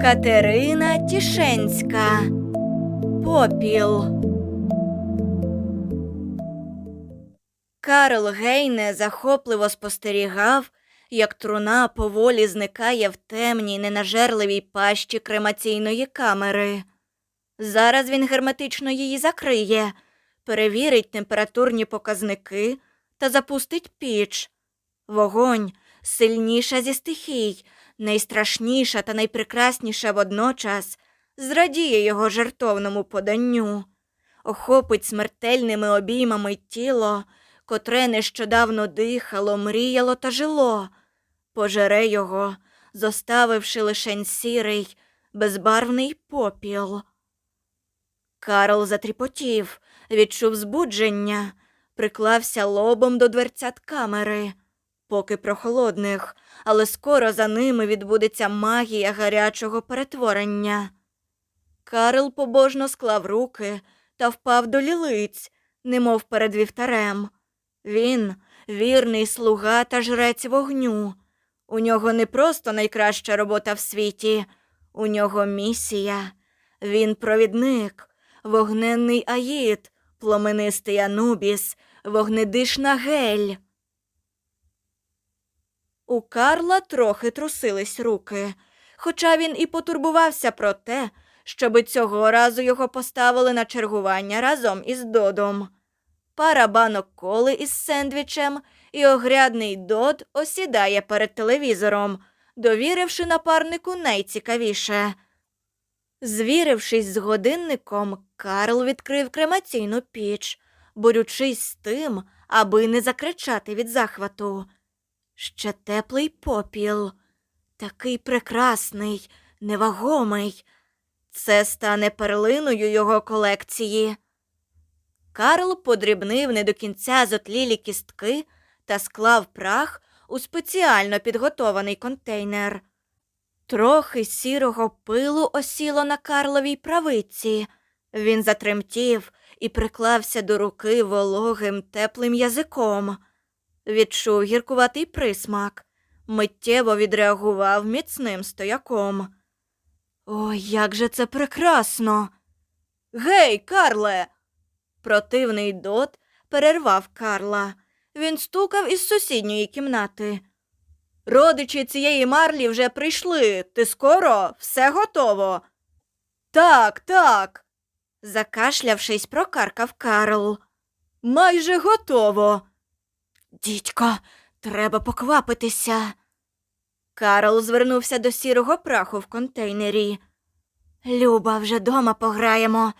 Катерина Тішенська. Попіл. Карл Гейне захопливо спостерігав, як труна поволі зникає в темній ненажерливій пащі кремаційної камери. Зараз він герметично її закриє, перевірить температурні показники та запустить піч. Вогонь сильніша зі стихій, найстрашніша та найпрекрасніша водночас, зрадіє його жертовному поданню, охопить смертельними обіймами тіло, котре нещодавно дихало, мріяло та жило, пожере його, зоставивши лишень сірий, безбарвний попіл. Карл затріпотів, відчув збудження, приклався лобом до дверцят камери, поки прохолодних, але скоро за ними відбудеться магія гарячого перетворення. Карл побожно склав руки та впав до лілиць, немов перед вівтарем. Він вірний слуга та жрець вогню. У нього не просто найкраща робота в світі, у нього місія. Він провідник, вогненний аїд, пломенистий Анубіс, вогнедишна гель. У Карла трохи трусились руки, хоча він і потурбувався про те, щоби цього разу його поставили на чергування разом із Додом. Пара банок коли із сендвічем і огрядний Дод осідає перед телевізором, довіривши напарнику найцікавіше. Звірившись з годинником, Карл відкрив кремаційну піч, борючись з тим, аби не закричати від захвату. Ще теплий попіл, такий прекрасний, невагомий. Це стане перлиною його колекції. Карл подрібнив не до кінця зотлілі кістки та склав прах у спеціально підготований контейнер. Трохи сірого пилу осіло на Карловій правиці. Він затремтів і приклався до руки вологим теплим язиком. Відчув гіркуватий присмак, миттєво відреагував міцним стояком. Ой, як же це прекрасно. Гей, Карле. Противний дот перервав Карла. Він стукав із сусідньої кімнати. Родичі цієї марлі вже прийшли. Ти скоро? Все готово. Так, так. закашлявшись, прокаркав Карл. Майже готово. Дідько, треба поквапитися. Карл звернувся до сірого праху в контейнері. Люба, вже дома пограємо.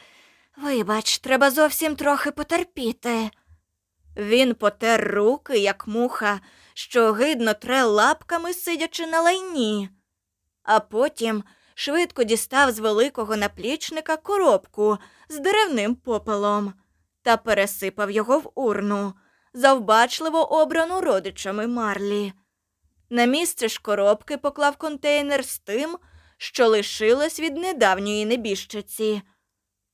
Вибач, треба зовсім трохи потерпіти. Він потер руки, як муха, що гидно тре лапками, сидячи на лайні, а потім швидко дістав з великого наплічника коробку з деревним попелом та пересипав його в урну, завбачливо обрану родичами Марлі. На місце ж коробки поклав контейнер з тим, що лишилось від недавньої небіжчиці.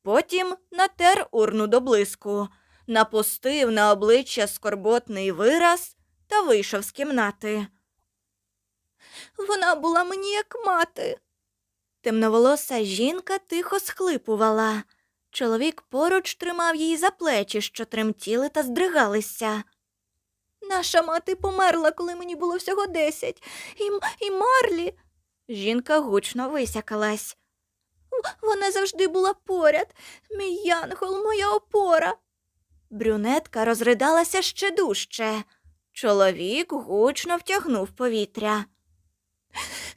Потім натер урну до блиску, напустив на обличчя скорботний вираз та вийшов з кімнати. Вона була мені як мати. Темноволоса жінка тихо схлипувала. Чоловік поруч тримав її за плечі, що тремтіли та здригалися. Наша мати померла, коли мені було всього десять, і, і Марлі. Жінка гучно висякалась. Вона завжди була поряд. Мій янгол, моя опора. Брюнетка розридалася ще дужче. Чоловік гучно втягнув повітря.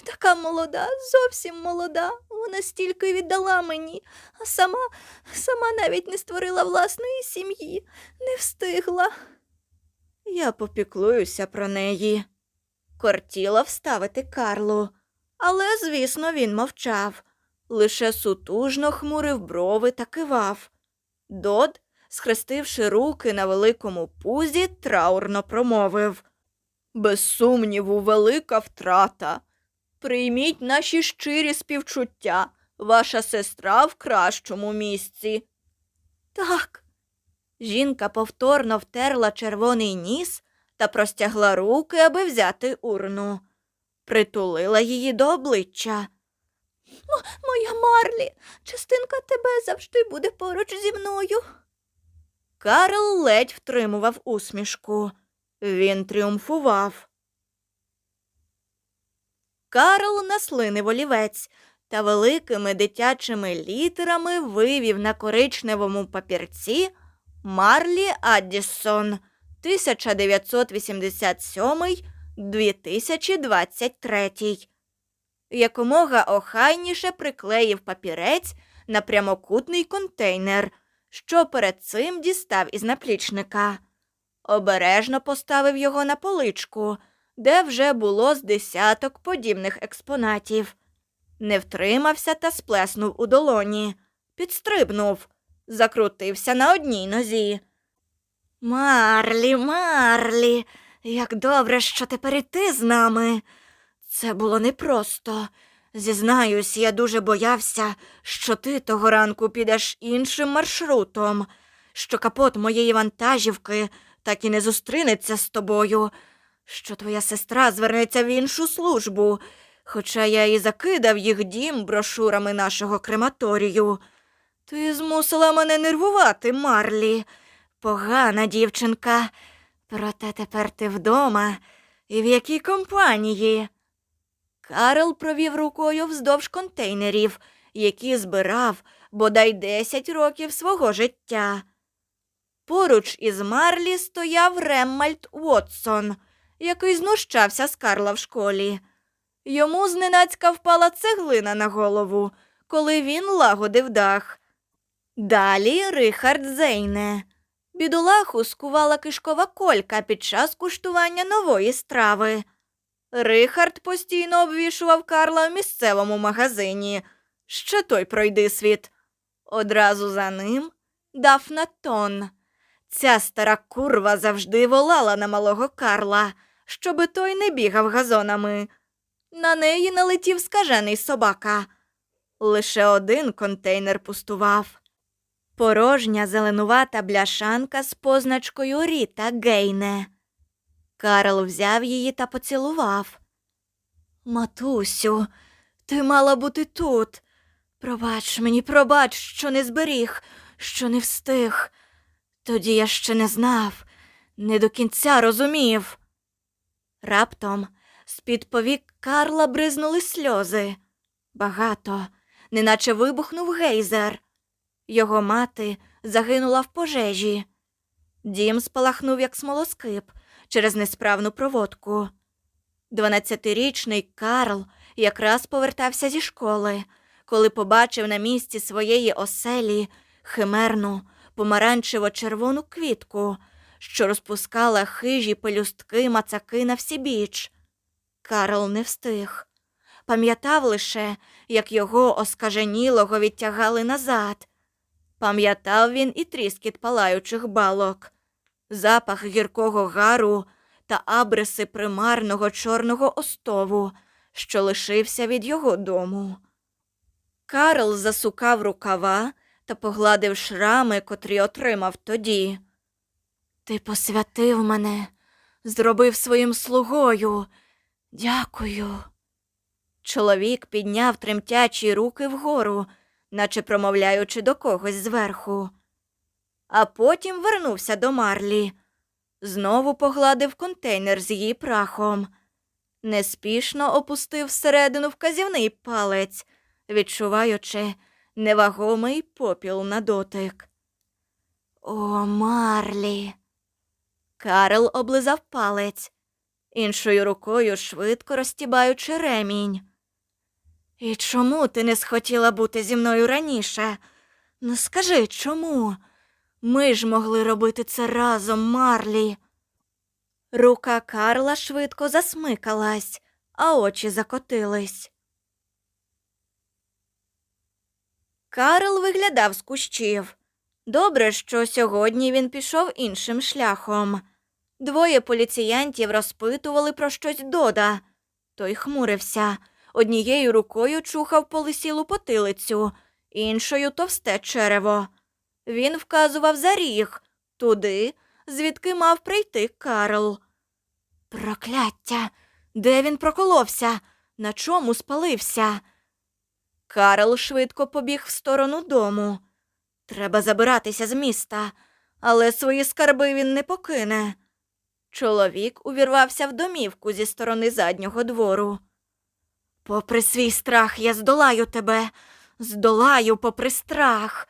Така молода, зовсім молода. Вона стільки віддала мені, а сама, сама навіть не створила власної сім'ї, не встигла. Я попіклуюся про неї. Кортіла вставити Карлу, але, звісно, він мовчав, лише сутужно хмурив брови та кивав. Дод, схрестивши руки на великому пузі, траурно промовив Без сумніву, велика втрата. Прийміть наші щирі співчуття. Ваша сестра в кращому місці. Так. Жінка повторно втерла червоний ніс та простягла руки, аби взяти урну. Притулила її до обличчя. Моя Марлі, частинка тебе завжди буде поруч зі мною. Карл ледь втримував усмішку. Він тріумфував. Карл наслинив олівець та великими дитячими літерами вивів на коричневому папірці Марлі Аддісон 1987-2023. Якомога охайніше приклеїв папірець на прямокутний контейнер, що перед цим дістав із наплічника. Обережно поставив його на поличку, де вже було з десяток подібних експонатів. Не втримався та сплеснув у долоні, підстрибнув, закрутився на одній нозі. Марлі, Марлі, як добре, що тепер і ти з нами. Це було непросто. Зізнаюсь, я дуже боявся, що ти того ранку підеш іншим маршрутом, що капот моєї вантажівки так і не зустрінеться з тобою, що твоя сестра звернеться в іншу службу, хоча я і закидав їх дім брошурами нашого крематорію. Ти змусила мене нервувати, Марлі. Погана дівчинка. Проте тепер ти вдома і в якій компанії. Карл провів рукою вздовж контейнерів, які збирав бодай десять років свого життя. Поруч із Марлі стояв Реммальд Уотсон, який знущався з Карла в школі. Йому зненацька впала цеглина на голову, коли він лагодив дах. Далі Рихард Зейне. Бідолаху скувала кишкова колька під час куштування нової страви. Рихард постійно обвішував Карла в місцевому магазині. Ще той пройди світ. Одразу за ним Дафна Тон. Ця стара курва завжди волала на малого Карла, щоби той не бігав газонами. На неї налетів скажений собака. Лише один контейнер пустував. Порожня зеленувата бляшанка з позначкою Ріта Гейне. Карл взяв її та поцілував. Матусю, ти мала бути тут. Пробач мені, пробач, що не зберіг, що не встиг. Тоді я ще не знав, не до кінця розумів. Раптом з-під повік Карла бризнули сльози. Багато, неначе вибухнув гейзер. Його мати загинула в пожежі. Дім спалахнув, як смолоскип, через несправну проводку. Дванадцятирічний Карл якраз повертався зі школи, коли побачив на місці своєї оселі химерну помаранчево-червону квітку, що розпускала хижі пелюстки мацаки на всібіч. Карл не встиг. Пам'ятав лише, як його оскаженілого відтягали назад. Пам'ятав він і тріскіт палаючих балок, запах гіркого гару та абриси примарного чорного остову, що лишився від його дому. Карл засукав рукава та погладив шрами, котрі отримав тоді. Ти посвятив мене, зробив своїм слугою. Дякую. Чоловік підняв тремтячі руки вгору, наче промовляючи до когось зверху. А потім вернувся до Марлі. Знову погладив контейнер з її прахом. Неспішно опустив всередину вказівний палець, відчуваючи невагомий попіл на дотик. О, Марлі. Карл облизав палець, іншою рукою швидко розтібаючи ремінь. І чому ти не схотіла бути зі мною раніше? Ну скажи, чому? Ми ж могли робити це разом, Марлі. Рука Карла швидко засмикалась, а очі закотились. Карл виглядав з кущів. Добре, що сьогодні він пішов іншим шляхом. Двоє поліціянтів розпитували про щось дода. Той хмурився, однією рукою чухав полисілу потилицю, іншою товсте черево. Він вказував за ріг, туди, звідки мав прийти Карл. Прокляття! Де він проколовся? На чому спалився? Карл швидко побіг в сторону дому. Треба забиратися з міста, але свої скарби він не покине. Чоловік увірвався в домівку зі сторони заднього двору. Попри свій страх, я здолаю тебе, здолаю попри страх.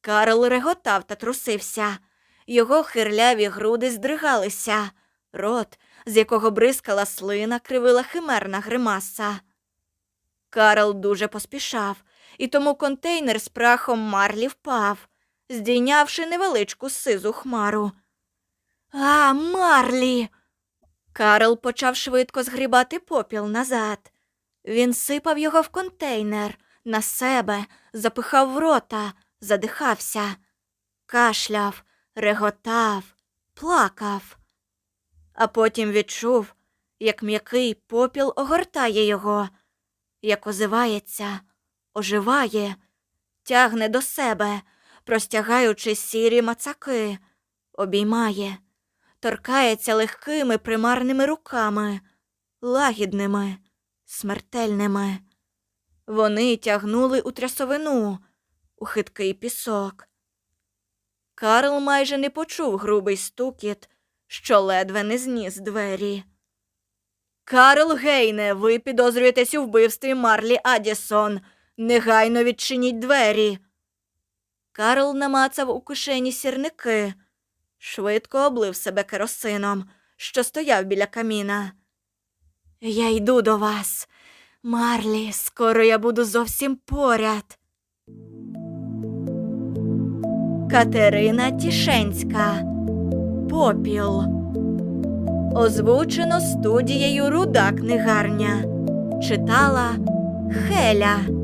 Карл реготав та трусився. Його хирляві груди здригалися, рот, з якого бризкала слина, кривила химерна гримаса. Карл дуже поспішав, і тому контейнер з прахом марлі впав, здійнявши невеличку сизу хмару. А, Марлі. Карл почав швидко згрібати попіл назад. Він сипав його в контейнер, на себе, запихав в рота, задихався, кашляв, реготав, плакав. А потім відчув, як м'який попіл огортає його, як озивається, оживає, тягне до себе, простягаючи сірі мацаки, обіймає, торкається легкими примарними руками, лагідними, смертельними. Вони тягнули у трясовину, у хиткий пісок. Карл майже не почув грубий стукіт, що ледве не зніс двері. Карл Гейне, ви підозрюєтесь у вбивстві Марлі Адісон. Негайно відчиніть двері. Карл намацав у кишені сірники, швидко облив себе керосином, що стояв біля каміна. Я йду до вас. Марлі, скоро я буду зовсім поряд. Катерина Тішенська. Попіл. Озвучено студією Руда книгарня. Читала Хеля.